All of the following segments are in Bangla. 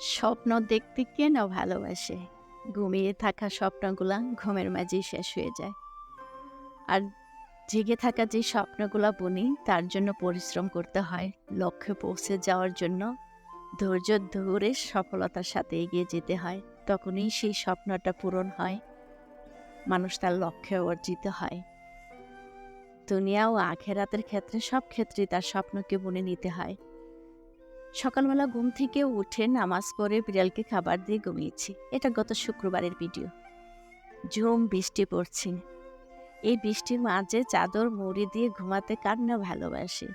স্বপ্ন দেখতে কেন ভালোবাসে? ঘুমিয়ে থাকা স্বপ্নগুলা ঘুমের মাঝেই শেষ হয়ে যায়। আর জেগে থাকা যে স্বপ্নগুলা বুনি তার জন্য পরিশ্রম করতে হয়। লক্ষ্যে পৌঁছে যাওয়ার জন্য ধৈর্য ধরে সফলতার সাথে এগিয়ে যেতে হয়। তখনই সেই স্বপ্নটা পূরণ হয়। মানুষ তার লক্ষ্যে অর্জিত হয়। দুনিয়া ও আখেরাতের ক্ষেত্রে সব ক্ষেত্রে তার স্বপ্নকে বুনে নিতে হয়। সকালবেলা ঘুম থেকে উঠে নামাজ পড়ে বিড়ালকে খাবার দিয়ে ঘুমিয়েছি। এটা গত শুক্রবারের ভিডিও। ঝুম, বৃষ্টি পড়ছে। এই বৃষ্টির মাঝে চাদর, মুড়ি দিয়ে ঘুমাতে কার না ভালোবাসে?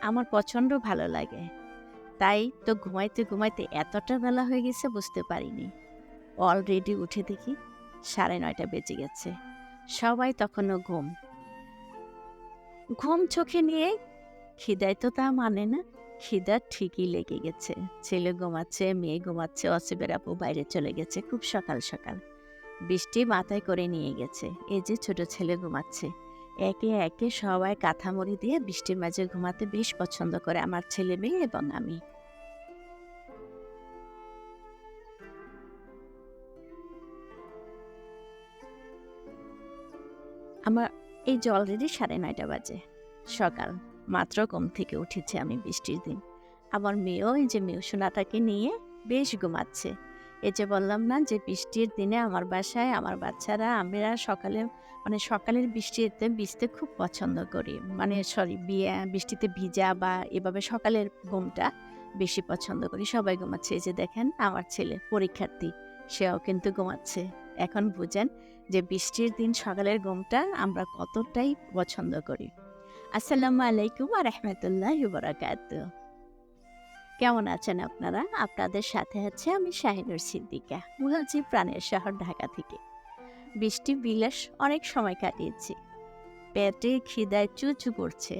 আমার প্রচণ্ড ভালো লাগে। তাই তো ঘুমাইতে ঘুমাইতে এতটা বেলা হয়ে গেছে বুঝতে পারিনি। অলরেডি উঠে দেখি সাড়ে নয়টা বেজে গেছে। সবাই তখনও ঘুম। ঘুম চোখে নিয়ে, খিদায় তো তা মানে না। খিদা ঠিকই লেগে গেছে। ছেলে ঘুমাচ্ছে, মেয়ে ঘুমাচ্ছে অসিবের আপু বাইরে চলে গেছে, খুব সকাল সকাল। বৃষ্টি মাথায় করে নিয়ে গেছে। এই যে ছোট ছেলে ঘুমাচ্ছে। একে একে সবাই কাঁথামড়ি দিয়ে বৃষ্টির মাঝে ঘুমাতে বেশ পছন্দ করে আমার ছেলে মেয়ে এবং আমি। আমার এই যে অলরেডি সাড়ে নয়টা বাজে। সকাল মাত্র ঘুম থেকে উঠেছি আমি বৃষ্টির দিন। আমার মেয়েও এই যে মেয়ে সোনাটাকে নিয়ে বেশ ঘুমাচ্ছে। এই যে বললাম না যে বৃষ্টির দিনে আমার বাসায় আমার বাচ্চারা আমরা সকালে মানে সকালের বৃষ্টিতে ভিজতে খুব পছন্দ করি। মানে সরি বিয়ে বৃষ্টিতে ভিজা বা এভাবে সকালের ঘুমটা বেশি পছন্দ করি। সবাই ঘুমাচ্ছে। এই যে দেখেন আমার ছেলে পরীক্ষার্থী সেও কিন্তু ঘুমাচ্ছে। এখন বুঝেন যে বৃষ্টির দিন সকালের ঘুমটা আমরা কতটাই পছন্দ করি। আসসালামু আলাইকুম আর রহমতুল্লাহ বরাকাত কেমন আছেন আপনারা? আপনাদের সাথে আছে আমি শাহিনুর সিদ্দিকা বলছি প্রাণের শহর ঢাকা থেকে। বৃষ্টি বিলাস অনেক সময় কাটিয়েছি। পেটে খিদায় চুচু করছে।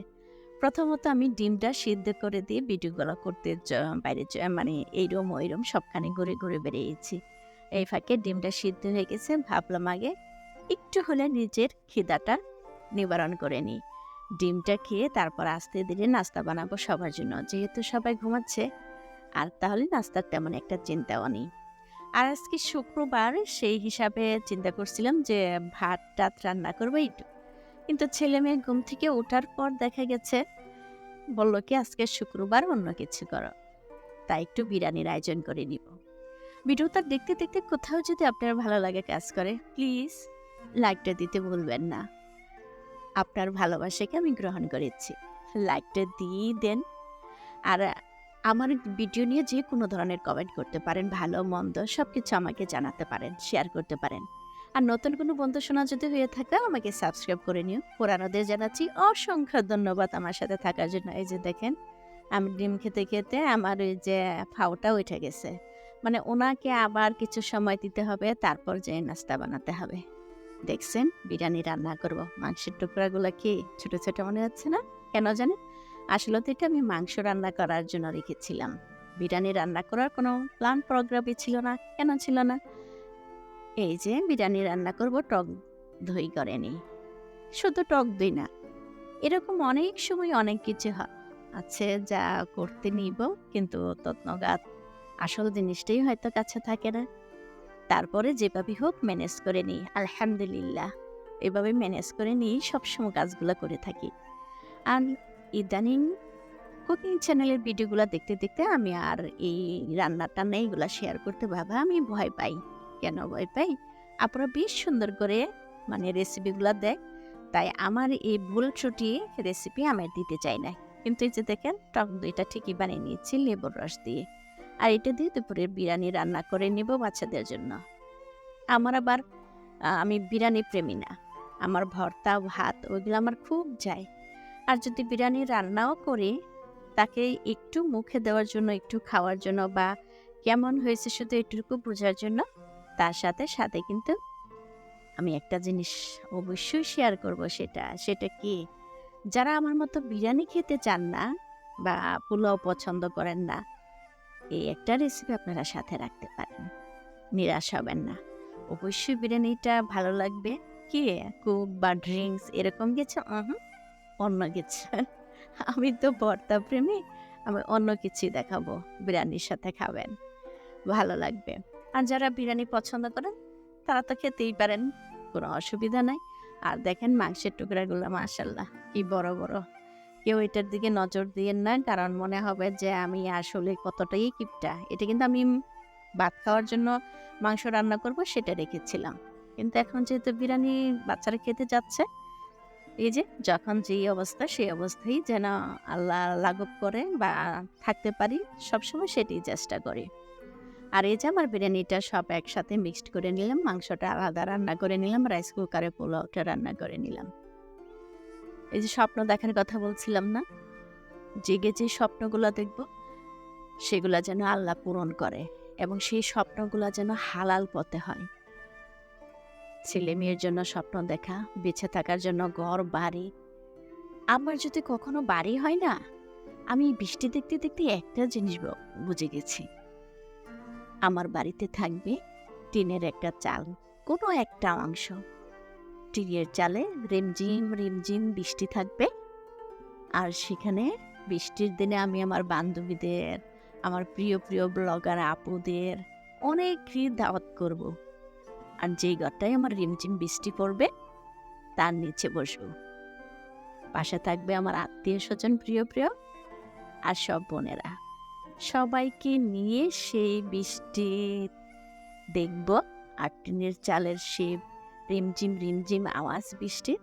প্রথমত আমি ডিমটা সিদ্ধ করে দিয়ে ভিডিওগুলো করতে বাইরে মানে এইরম ওইরম সবখানে ঘুরে ঘুরে বেরিয়েছি। এই ফাঁকে ডিমটা সিদ্ধ হয়ে গেছে, ভাবলাম আগে একটু হলে নিজের খিদাটা নিবারণ করে নিই। ডিমটা খেয়ে তারপর আস্তে ধীরে নাস্তা বানাবো সবার জন্য, যেহেতু সবাই ঘুমাচ্ছে, আর তাহলে নাস্তার তেমন একটা চিন্তাও নেই। আর আজকে শুক্রবার, সেই হিসাবে চিন্তা করছিলাম যে ভাত টাত রান্না করব একটু। কিন্তু ছেলে মেয়ে ঘুম থেকে ওঠার পর দেখা গেছে, বলল কি, আজকে শুক্রবার অন্য কিছু করো। তাই একটু বিরিয়ানির আয়োজন করে নিব। ভিডিওটা দেখতে দেখতে কোথাও যদি আপনার ভালো লাগে কাজ করে প্লিজ লাইকটা দিতে ভুলবেন না। আপনার ভালোবাসাকে আমি গ্রহণ করেছি। লাইকটা দিয়ে দেন। আর আমার ভিডিও নিয়ে যে কোনো ধরনের কমেন্ট করতে পারেন, ভালো, মন্দ সব কিছু আমাকে জানাতে পারেন শেয়ার করতে পারেন। আর নতুন কোনো বন্ধু শোনা যদি হয়ে থাকে, আমাকে সাবস্ক্রাইব করে নিও। পুরানোদের জানাচ্ছি অসংখ্য ধন্যবাদ আমার সাথে থাকার জন্য। এই যে দেখেন, আমি ডিম খেতে খেতে আমার ওই যে ফাওটা উঠে গেছে। মানে ওনাকে আবার কিছু সময় দিতে হবে, তারপর যে নাস্তা বানাতে হবে। দেখছেন, বিরিয়ানি রান্না করব। মাংসের টুকরাগুলো কি ছোট ছোট মনে হচ্ছে না? কেন জানেন? আসলে তো এটা আমি মাংস রান্না করার জন্য রেখেছিলাম। বিরিয়ানি রান্না করার কোনো প্ল্যান প্রোগ্রামই ছিল না। কেন ছিল না? এই যে বিরিয়ানি রান্না করব, টক দই করে নি শুধু টক দই না, এরকম অনেক সময় অনেক কিছু হয়। আছে যা করতে নিব, কিন্তু তত্নগাত আসল জিনিসটাই হয়তো কাছে থাকে না। তারপরে যেভাবে হোক ম্যানেজ করে নিই, আলহামদুলিল্লাহ। এভাবে ম্যানেজ করে নিই সবসময় কাজগুলো করে থাকি। আর ইদানিং কুকিং চ্যানেলের ভিডিওগুলো দেখতে দেখতে আমি আর এই রান্না টান্না এইগুলো শেয়ার করতে ভাবা আমি ভয় পাই। কেন ভয় পাই? আপনারা বেশ সুন্দর করে মানে রেসিপিগুলো দেয়। তাই আমার এই ভুল ছুটি রেসিপি আমি দিতে চাই না। কিন্তু এই যে দেখেন, টক দইটা ঠিকই বানিয়ে নিয়েছি, লেবুর রস দিয়ে। আর এটা দিয়ে দুপুরে বিরিয়ানি রান্না করে নেব বাচ্চাদের জন্য। আমার আবার আমি বিরিয়ানি প্রেমী না। আমার ভর্তা, ভাত ওইগুলো আমার খুব যায়। আর যদি বিরিয়ানি রান্নাও করি, তাকে একটু মুখে দেওয়ার জন্য, একটু খাওয়ার জন্য বা কেমন হয়েছে শুধু এটুকু বোঝার জন্য, তার সাথে সাথে কিন্তু আমি একটা জিনিস অবশ্যই শেয়ার করব সেটা। সেটা কি? যারা আমার মতো বিরিয়ানি খেতে চান না বা পোলাও পছন্দ করেন না এই একটা রেসিপি আপনারা সাথে রাখতে পারেন। নিরাশ হবেন না। অবশ্যই বিরিয়ানিটা ভালো লাগবে। কি? কোক বা ড্রিঙ্কস এরকম কিছু? অন্য কিছু। আমি তো ভর্তা প্রেমী। আমি অন্য কিছুই দেখাবো। বিরিয়ানির সাথে খাবেন। ভালো লাগবে। আর যারা বিরিয়ানি পছন্দ করেন, তারা তো খেতেই পারেন। কোনো অসুবিধা নাই। আর দেখেন মাংসের টুকরাগুলো মাশাল্লাহ কি বড় বড়। কেউ এটার দিকে নজর দিয়েন না কারণ মনে হবে যে, আমি আসলে কতটাই কিপটা। এটা কিন্তু আমি ভাত খাওয়ার জন্য মাংস রান্না করব, সেটা রেখেছিলাম। কিন্তু এখন যেহেতু বিরিয়ানি বাচ্চারা খেতে যাচ্ছে, এই যে যখন যেই অবস্থা, সেই অবস্থায় যেন আল্লাহ লাঘব করে বা থাকতে পারি, সবসময় সেটাই চেষ্টা করি। আর এই যে আমার বিরিয়ানিটা সব একসাথে মিক্সড করে নিলাম, মাংসটা আলাদা রান্না করে নিলাম রাইস কুকারে পোলাওটা রান্না করে নিলাম। এই যে স্বপ্ন দেখার কথা বলছিলাম না? জেগে যে স্বপ্নগুলো দেখব, সেগুলা যেন আল্লাহ পূরণ করে এবং সেই স্বপ্নগুলো যেন হালাল পথে হয়। ছেলে মেয়ের জন্য স্বপ্ন দেখা, বেঁচে থাকার জন্য ঘর, বাড়ি। আমার যদি কখনো বাড়ি হয় না, আমি বৃষ্টি দেখতে দেখতে একটা জিনিস বুঝে গেছি। আমার বাড়িতে থাকবে টিনের একটা চাল, কোনো একটা অংশ। টিনের চালে রিমঝিম রিমঝিম বৃষ্টি থাকবে। আর সেখানে বৃষ্টির দিনে আমি আমার বান্ধবীদের আমার প্রিয় প্রিয় ব্লগার আপুদের অনেকই দাওয়াত করব। আর যেই ঘরটায় আমার রিমঝিম বৃষ্টি পড়বে তার নিচে বসবো। পাশে থাকবে আমার আত্মীয় স্বজন প্রিয় প্রিয় আর সব বোনেরা। সবাইকে নিয়ে সেই বৃষ্টি দেখব আর টিনের চালের সে রিমঝিম রিমঝিম আওয়াজ বৃষ্টির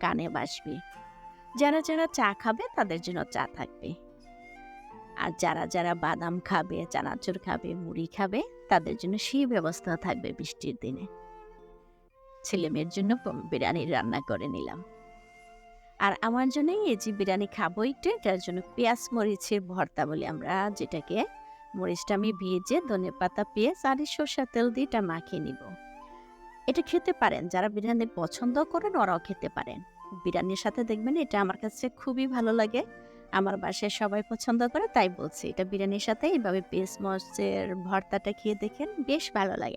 কানে বাসবে। যারা যারা চা খাবে, তাদের জন্য চা থাকবে। আর যারা যারা বাদাম খাবে, চানাচুর খাবে, মুড়ি খাবে, তাদের জন্য সেই ব্যবস্থা থাকবে বৃষ্টির দিনে। ছেলে মেয়ের জন্য বিরিয়ানি রান্না করে নিলাম। আর আমার জন্য এই যে বিরিয়ানি খাব একটু, এটার জন্য পেঁয়াজ, মরিচের ভর্তা বলি আমরা, যেটাকে মরিচটা আমি ভেজে ধনে পাতা পেঁয়াজ, আর এই সর্ষের তেল দিয়ে এটা মাখিয়ে নিব। এটা খেতে পারেন। যারা বিরিয়ানি পছন্দ করেন, ওরাও খেতে পারেন। বিরিয়ানির সাথে দেখবেন এটা আমার কাছে খুবই ভালো লাগে। আমার বাসায় সবাই পছন্দ করে, তাই বলছি। এটা বিরিয়ানির সাথে এইভাবে মরিচের ভর্তাটা খেয়ে দেখেন, বেশ ভালো লাগে।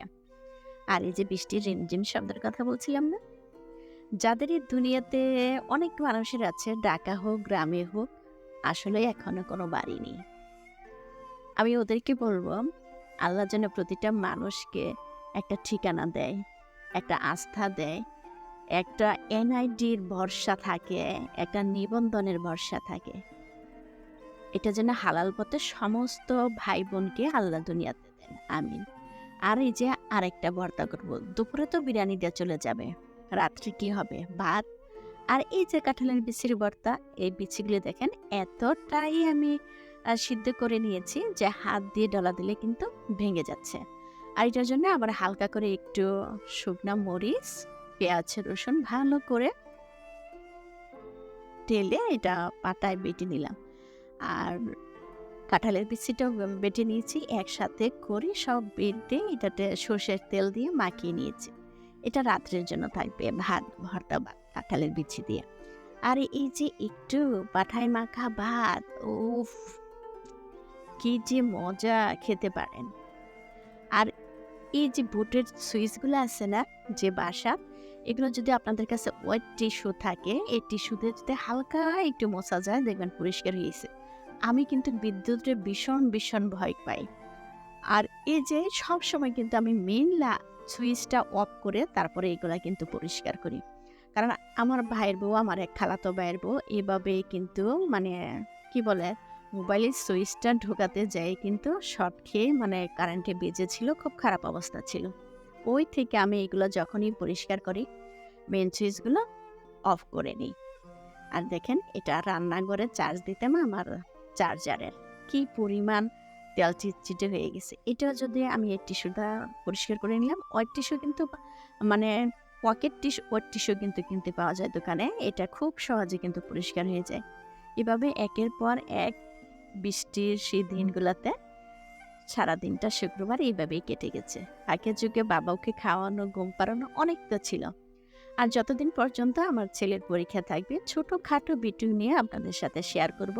আর এই যে বৃষ্টির রিমঝিম শব্দের কথা বলছিলাম না? যাদের এই দুনিয়াতে অনেক মানুষের আছে, ঢাকা হোক, গ্রামে হোক, আসলে এখনও কোনো বাড়ি নেই। আমি ওদেরকে বলব, আল্লাহ যেন প্রতিটা মানুষকে একটা ঠিকানা দেয়। একটা আস্থা দেয়, একটা এনআইডির ভরসা থাকে, একটা নিবন্ধনের ভরসা থাকে। এটা যেন হালাল পথে সমস্ত ভাই বোনকে আল্লাহ দুনিয়াতে দেন, আমিন। আর এই যে আরেকটা ভর্তা করব, দুপুরে তো বিরিয়ানি দিয়ে চলে যাবে, রাত্রে কি হবে, ভাত? আর এই যে কাঁঠালের বিচির ভর্তা এই বিচিগুলো দেখেন, এতটাই আমি সিদ্ধ করে নিয়েছি যে হাত দিয়ে ডলা দিলে কিন্তু ভেঙে যাচ্ছে। আর এটার জন্য আবার হালকা করে একটু শুকনা মরিচ, পেঁয়াজ, রসুন ভালো করে টেলে এটা পাটায় বেটে নিলাম। আর কাঁঠালের বিচিটাও বেটে নিয়েছি, একসাথে করে সব বেটে এটাতে সর্ষের তেল দিয়ে মাখিয়ে নিয়েছি। এটা রাত্রের জন্য থাকবে ভাত, ভর্তা ভাত কাঁঠালের বিচি দিয়ে। আর এই যে একটু পাঠায় মাখা ভাত, উফ, কি যে মজা, খেতে পারেন। আর এই যে বুটের সুইচগুলো আছে না, যে বাসা, এগুলো যদি আপনাদের কাছে ওয়েট টিস্যু থাকে, এই টিস্যুতে যদি হালকা একটু মোছা যায়, দেখবেন পরিষ্কার হয়েছে আমি কিন্তু বিদ্যুতের ভীষণ ভীষণ ভয় পাই। আর এই যে সব সময় কিন্তু আমি মেন সুইচটা অফ করে তারপরে এগুলা কিন্তু পরিষ্কার করি। কারণ আমার ভাইয়ের বউ, আমার এক খালাতো ভাইয়ের বউ, এভাবে কিন্তু মানে কি বলে মোবাইলের সুইচটা ঢোকাতে যাই কিন্তু শর্ট খেয়ে মানে কারেন্টে বেজেছিল খুব খারাপ অবস্থা ছিল। ওই থেকে আমি এগুলো যখনই পরিষ্কার করি মেন সুইচগুলো অফ করে নিই। আর দেখেন, এটা রান্নাঘরে চার্জ দিতাম আমার চার্জারের কি পরিমাণ তেল চিটচিটে হয়ে গেছে। এটা যদি আমি এই টিস্যুটা পরিষ্কার করে নিলাম ওই টিস্যু কিন্তু মানে পকেট টিস্যু, ওর টিস্যু কিন্তু কিনতে পাওয়া যায় দোকানে, এটা খুব সহজে কিন্তু পরিষ্কার হয়ে যায়। এভাবে একের পর এক বৃষ্টির সেই দিনগুলোতে সারা দিনটা শুক্রবার এইভাবেই কেটে গেছে। আগের যুগে বাবাকে খাওয়ানো ঘুম পাড়ানো অনেকটা ছিল। আর যতদিন পর্যন্ত আমার ছেলের পরীক্ষা থাকবে ছোটোখাটো ভিডিও নিয়ে আপনাদের সাথে শেয়ার করব।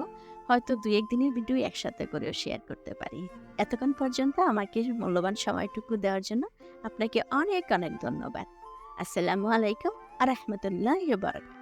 হয়তো দু একদিনের ভিডিও একসাথে করেও শেয়ার করতে পারি। এতক্ষণ পর্যন্ত আমাকে মূল্যবান সময়টুকু দেওয়ার জন্য আপনাকে অনেক অনেক ধন্যবাদ। আসসালামু আলাইকুম আ রহমতুল্লাহ বারকাত